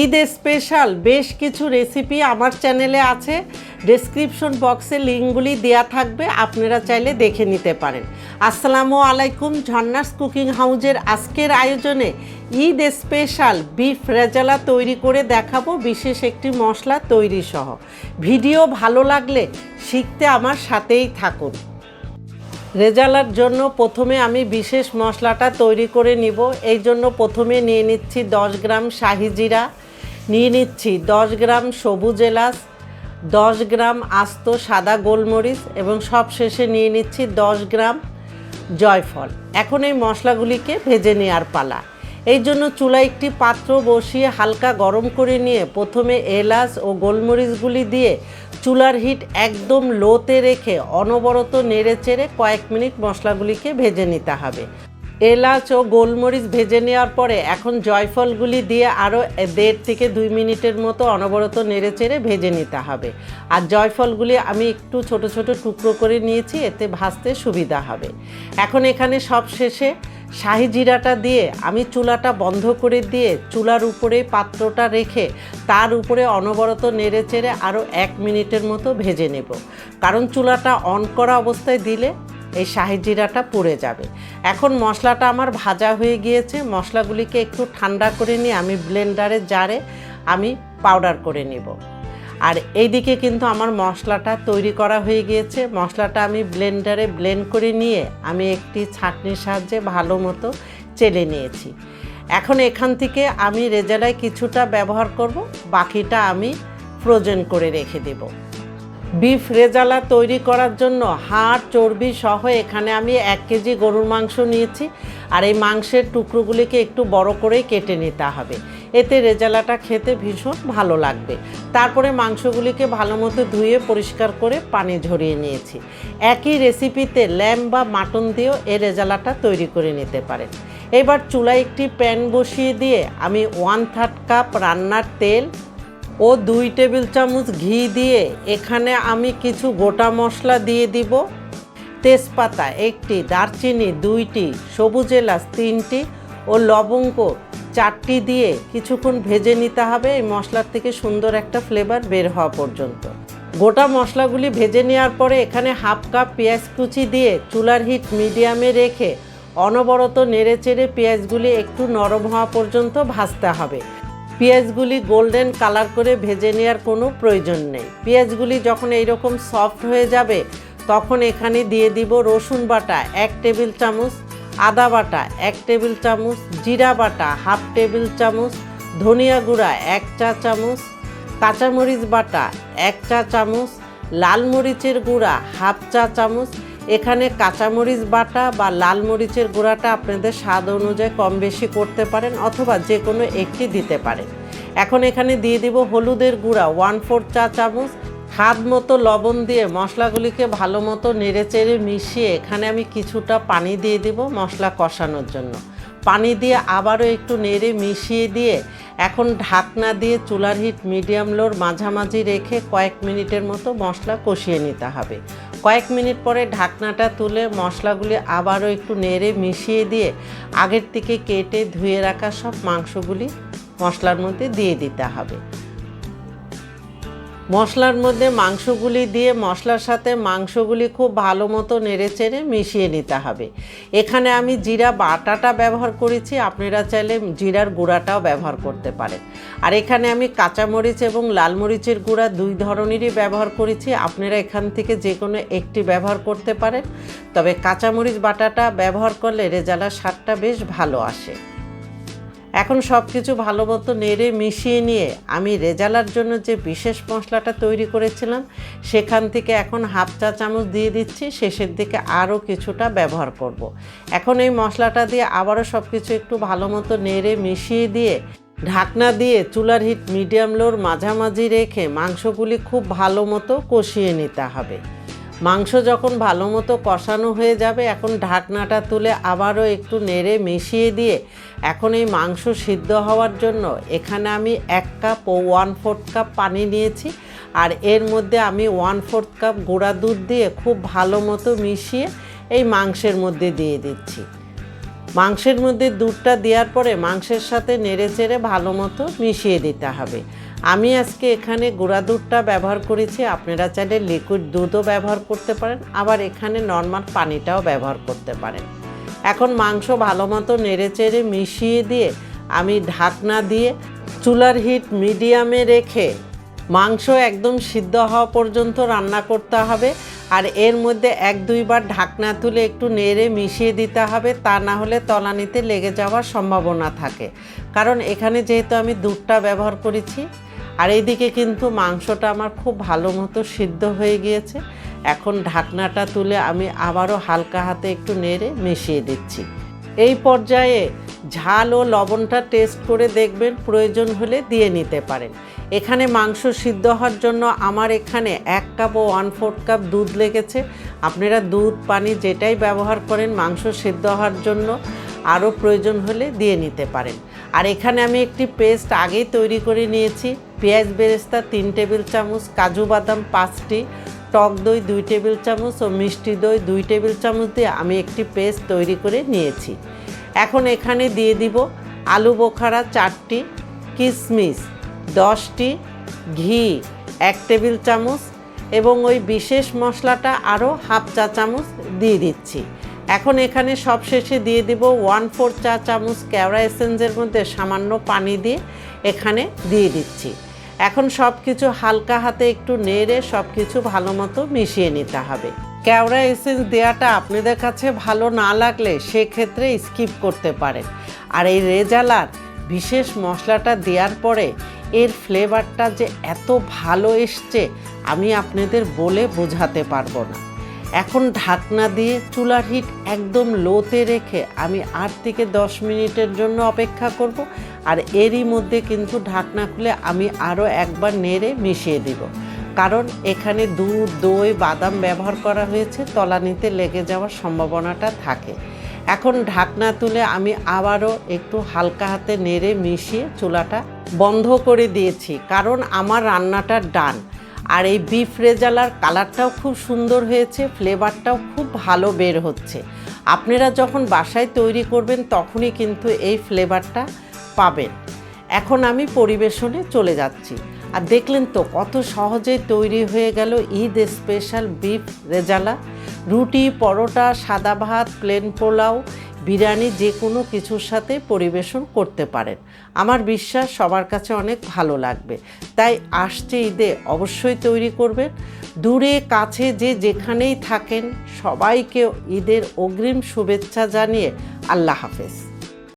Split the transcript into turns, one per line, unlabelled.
Eid special বেশ কিছু recipe আমার চ্যানেলে আছে। ডেসক্রিপশন বক্সে লিঙ্কগুলি দেওয়া থাকবে, আপনারা চাইলে দেখে নিতে পারেন। আসসালামু আলাইকুম, ঝর্নাস কুকিং হাউজের আজকের আয়োজনে ঈদ স্পেশাল বিফ রেজালা তৈরি করে দেখাবো, বিশেষ একটি মশলা তৈরি সহ ভিডিও ভালো লাগলে শিখতে আমার সাথেই থাকুন। রেজালার জন্য প্রথমে আমি বিশেষ মশলাটা তৈরি করে নিব। এই জন্য প্রথমে নিয়ে নিচ্ছি দশ গ্রাম শাহি জিরা, নিয়ে নিচ্ছি দশ গ্রাম সবুজ এলাচ, দশ গ্রাম আস্ত সাদা গোলমরিচ এবং সব শেষে নিয়ে নিচ্ছি দশ গ্রাম জয়ফল। এখন এই মশলাগুলিকে ভেজে নেওয়ার পালা। এই জন্য চুলায় একটি পাত্র বসিয়ে হালকা গরম করে নিয়ে প্রথমে এলাচ ও গোলমরিচগুলি দিয়ে চুলার হিট একদম লোতে রেখে অনবরত নেড়ে চেড়ে কয়েক মিনিট মশলাগুলিকে ভেজে নিতে হবে। এলাচ ও গোলমরিচ ভেজে নেওয়ার পরে এখন জয়ফলগুলি দিয়ে আরও দেড় থেকে দুই মিনিটের মতো অনবরত নেড়ে চেড়ে ভেজে নিতে হবে। আর জয়ফলগুলি আমি একটু ছোট ছোট টুকরো করে নিয়েছি, এতে ভাজতে সুবিধা হবে। এখন এখানে সব শেষে শাহি জিরাটা দিয়ে আমি চুলাটা বন্ধ করে দিয়ে চুলার উপরে পাত্রটা রেখে তার উপরে অনবরত নেড়ে চেড়ে আরও এক মিনিটের মতো ভেজে নেব। কারণ চুলাটা অন করা অবস্থায় দিলে এই শাহি জিরাটা পুড়ে যাবে। এখন মশলাটা আমার ভাজা হয়ে গিয়েছে। মশলাগুলিকে একটু ঠান্ডা করে নিয়ে আমি ব্লেন্ডারে জারে আমি পাউডার করে নেব। আর এইদিকে কিন্তু আমার মশলাটা তৈরি করা হয়ে গিয়েছে। মশলাটা আমি ব্লেন্ডারে ব্লেন্ড করে নিয়ে আমি একটি ছাঁকনির সাহায্যে ভালো মতো চেলে নিয়েছি। এখন এখান থেকে আমি রেজালায় কিছুটা ব্যবহার করব। বাকিটা আমি ফ্রোজেন করে রেখে দেবো। বিফ রেজালা তৈরি করার জন্য হাড়, চর্বি সহ এখানে আমি এক কেজি গরুর মাংস নিয়েছি। আর এই মাংসের টুকরোগুলিকে একটু বড় করেই কেটে নিতে হবে। এতে রেজালাটা খেতে ভীষণ ভালো লাগবে। তারপরে মাংসগুলিকে ভালো মতো ধুয়ে পরিষ্কার করে পানি ঝরিয়ে নিয়েছি। একই রেসিপিতে ল্যাম্ব বা মাটন দিয়েও এই রেজালাটা তৈরি করে নিতে পারেন। এবার চুলায় একটি প্যান বসিয়ে দিয়ে আমি ওয়ান থার্ড কাপ রান্নার তেল ও দুই টেবিল চামচ ঘি দিয়ে এখানে আমি কিছু গোটা মশলা দিয়ে দিব। তেজপাতা একটি, দারচিনি দুইটি, সবুজ এলাচ তিনটি ও লবঙ্গ চারটি দিয়ে কিছুক্ষণ ভেজে নিতে হবে। এই মশলার থেকে সুন্দর একটা ফ্লেভার বের হওয়া পর্যন্ত। গোটা মশলাগুলি ভেজে নেওয়ার পরে এখানে হাফ কাপ পেঁয়াজ কুচি দিয়ে চুলার হিট মিডিয়ামে রেখে অনবরত নেড়ে চেড়ে পেঁয়াজগুলি একটু নরম হওয়া পর্যন্ত ভাজতে হবে। পেঁয়াজগুলি গোল্ডেন কালার করে ভেজে নেওয়ার কোনো প্রয়োজন নেই। পেঁয়াজগুলি যখন এইরকম সফট হয়ে যাবে, তখন এখানে দিয়ে দিব রসুন বাটা এক টেবিল চামচ, আদা বাটা এক টেবিল চামচ, জিরা বাটা হাফ টেবিল চামচ, ধনিয়া গুঁড়া এক চা চামচ, কাঁচামরিচ বাটা এক চা চামচ, লাল মরিচের গুঁড়া হাফ চা চামচ এখানে কাঁচামরিচ বাটা বা লাল মরিচের গুঁড়াটা আপনাদের স্বাদ অনুযায়ী কম বেশি করতে পারেন অথবা যে কোনো একটি দিতে পারেন। এখন এখানে দিয়ে দিব হলুদের গুঁড়া ওয়ান ফোর চা চামচ। স্বাদ মতো লবণ দিয়ে মশলাগুলিকে ভালো মতো নেড়ে চেড়ে মিশিয়ে এখানে আমি কিছুটা পানি দিয়ে দিব মশলা কষানোর জন্য। পানি দিয়ে আবারও একটু নেড়ে মিশিয়ে দিয়ে এখন ঢাকনা দিয়ে চুলার হিট মিডিয়াম লোর মাঝামাঝি রেখে কয়েক মিনিটের মতো মশলা কষিয়ে নিতে হবে। কয়েক মিনিট পরে ঢাকনাটা তুলে মশলাগুলি আবারও একটু নেড়ে মিশিয়ে দিয়ে আগের থেকে কেটে ধুয়ে রাখা সব মাংসগুলি মশলার মধ্যে দিয়ে দিতে হবে। মশলার মধ্যে মাংসগুলি দিয়ে মশলার সাথে মাংসগুলি খুব ভালো মতো নেড়ে চেড়ে মিশিয়ে নিতে হবে। এখানে আমি জিরা বাটাটা ব্যবহার করেছি, আপনারা চাইলে জিরার গুঁড়াটাও ব্যবহার করতে পারেন। আর এখানে আমি কাঁচামরিচ এবং লাল মরিচের গুঁড়া দুই ধরনেরই ব্যবহার করেছি, আপনারা এখান থেকে যে কোনো একটি ব্যবহার করতে পারেন। তবে কাঁচামরিচ বাটাটা ব্যবহার করলে রেজালার স্বাদটা বেশ ভালো আসে। এখন সব কিছু ভালো মতো নেড়ে মিশিয়ে নিয়ে আমি রেজালার জন্য যে বিশেষ মশলাটা তৈরি করেছিলাম, সেখান থেকে এখন হাফ চা চামচ দিয়ে দিচ্ছি, শেষের দিকে আরও কিছুটা ব্যবহার করব। এখন এই মশলাটা দিয়ে আবারও সব কিছু একটু ভালো মতো নেড়ে মিশিয়ে দিয়ে ঢাকনা দিয়ে চুলার হিট মিডিয়াম লোর মাঝামাঝি রেখে মাংসগুলি খুব ভালো মতো কষিয়ে নিতে হবে মাংস যখন ভালো মতো কষানো হয়ে যাবে, এখন ঢাকনাটা তুলে আবারও একটু নেড়ে মিশিয়ে দিয়ে এখন এই মাংস সিদ্ধ হওয়ার জন্য এখানে আমি এক কাপ ও ওয়ান ফোর্থ কাপ পানি নিয়েছি আর এর মধ্যে আমি ওয়ান ফোর্থ কাপ গুঁড়া দুধ দিয়ে খুব ভালো মতো মিশিয়ে এই মাংসের মধ্যে দিয়ে দিচ্ছি। মাংসের মধ্যে দুধটা দেওয়ার পরে মাংসের সাথে নেড়ে চেড়ে ভালো মতো মিশিয়ে দিতে হবে। আমি আজকে এখানে গুঁড়া দুধটা ব্যবহার করেছি। আপনারা চাইলে লিকুইড দুধও ব্যবহার করতে পারেন। আবার এখানে নর্মাল পানিটাও ব্যবহার করতে পারেন। এখন মাংস ভালো মতো নেড়ে চেড়ে মিশিয়ে দিয়ে আমি ঢাকনা দিয়ে চুলার হিট মিডিয়ামে রেখে মাংস একদম সিদ্ধ হওয়া পর্যন্ত রান্না করতে হবে। আর এর মধ্যে এক দুইবার ঢাকনা তুলে একটু নেড়ে মিশিয়ে দিতে হবে, তা না হলে তলানিতে লেগে যাওয়ার সম্ভাবনা থাকে। কারণ এখানে যেহেতু আমি দুধটা ব্যবহার করেছি, আর এইদিকে কিন্তু মাংসটা আমার খুব ভালো মতো সিদ্ধ হয়ে গিয়েছে, এখন ঢাকনাটা তুলে আমি আবারও হালকা হাতে একটু নেড়ে মিশিয়ে দিচ্ছি। এই পর্যায়ে ঝাল ও লবণটা টেস্ট করে দেখবেন, প্রয়োজন হলে দিয়ে নিতে পারেন। এখানে মাংস সিদ্ধ হওয়ার জন্য আমার এখানে এক কাপ ও ওয়ান ফোর্থ কাপ দুধ লেগেছে। আপনারা দুধ, পানি যেটাই ব্যবহার করেন মাংস সিদ্ধ হওয়ার জন্য আরও প্রয়োজন হলে দিয়ে নিতে পারেন। আর এখানে আমি একটি পেস্ট আগেই তৈরি করে নিয়েছি। পেঁয়াজ বেরেস্তা তিন টেবিল চামচ, কাজু বাদাম পাঁচটি, টক দই দুই টেবিল চামচ ও মিষ্টি দই দুই টেবিল চামচ দিয়ে আমি একটি পেস্ট তৈরি করে নিয়েছি। এখন এখানে দিয়ে দিব আলু বোখারা চারটি কিশমিশ দশটি, ঘি এক টেবিল চামচ এবং ওই বিশেষ মশলাটা আরও হাফ চা চামচ দিয়ে দিচ্ছি। এখন এখানে সবশেষে দিয়ে দিব ওয়ান ফোর চা চামচ কেওড়া এসেন্সের মধ্যে সামান্য পানি দিয়ে এখানে দিয়ে দিচ্ছি। এখন সব কিছু হালকা হাতে একটু নেড়ে সব কিছু ভালো মতো মিশিয়ে নিতে হবে। কেওড়া এসেন্স দেওয়াটা আপনাদের কাছে ভালো না লাগলে সেক্ষেত্রে স্কিপ করতে পারেন। আর এই রেজালার বিশেষ মশলাটা দেওয়ার পরে এর ফ্লেভারটা যে এত ভালো এসছে, আমি আপনাদের বলে বোঝাতে পারব না। এখন ঢাকনা দিয়ে চুলার হিট একদম লোতে রেখে আমি আট থেকে দশ মিনিটের জন্য অপেক্ষা করব। আর এরই মধ্যে কিন্তু ঢাকনা খুলে আমি আরও একবার নেড়ে মিশিয়ে দিব। কারণ এখানে দুধ, দই, বাদাম ব্যবহার করা হয়েছে, তলানিতে লেগে যাওয়ার সম্ভাবনাটা থাকে। এখন ঢাকনা তুলে আমি আবারও একটু হালকা হাতে নেড়ে মিশিয়ে চুলাটা বন্ধ করে দিয়েছি, কারণ আমার রান্নাটা ডান। আর এই বিফ রেজালার কালারটাও খুব সুন্দর হয়েছে ফ্লেভারটাও খুব ভালো বের হচ্ছে। আপনারা যখন বাসায় তৈরি করবেন তখনই কিন্তু এই ফ্লেভারটা পাবেন। এখন আমি পরিবেশনে চলে যাচ্ছি। আর দেখলেন তো কত সহজেই তৈরি হয়ে গেল ঈদ স্পেশাল বিফ রেজালা। রুটি, পরোটা, সাদা ভাত প্লেন পোলাও, বিরিয়ানি যে কোনো কিছুর সাথে পরিবেশন করতে পারেন। আমার বিশ্বাস সবার কাছে অনেক ভালো লাগবে। তাই আসছে ঈদে অবশ্যই তৈরি করবেন। দূরে, কাছে, যে যেখানেই থাকেন, সবাইকে ঈদের অগ্রিম শুভেচ্ছা জানিয়ে আল্লাহ হাফেজ।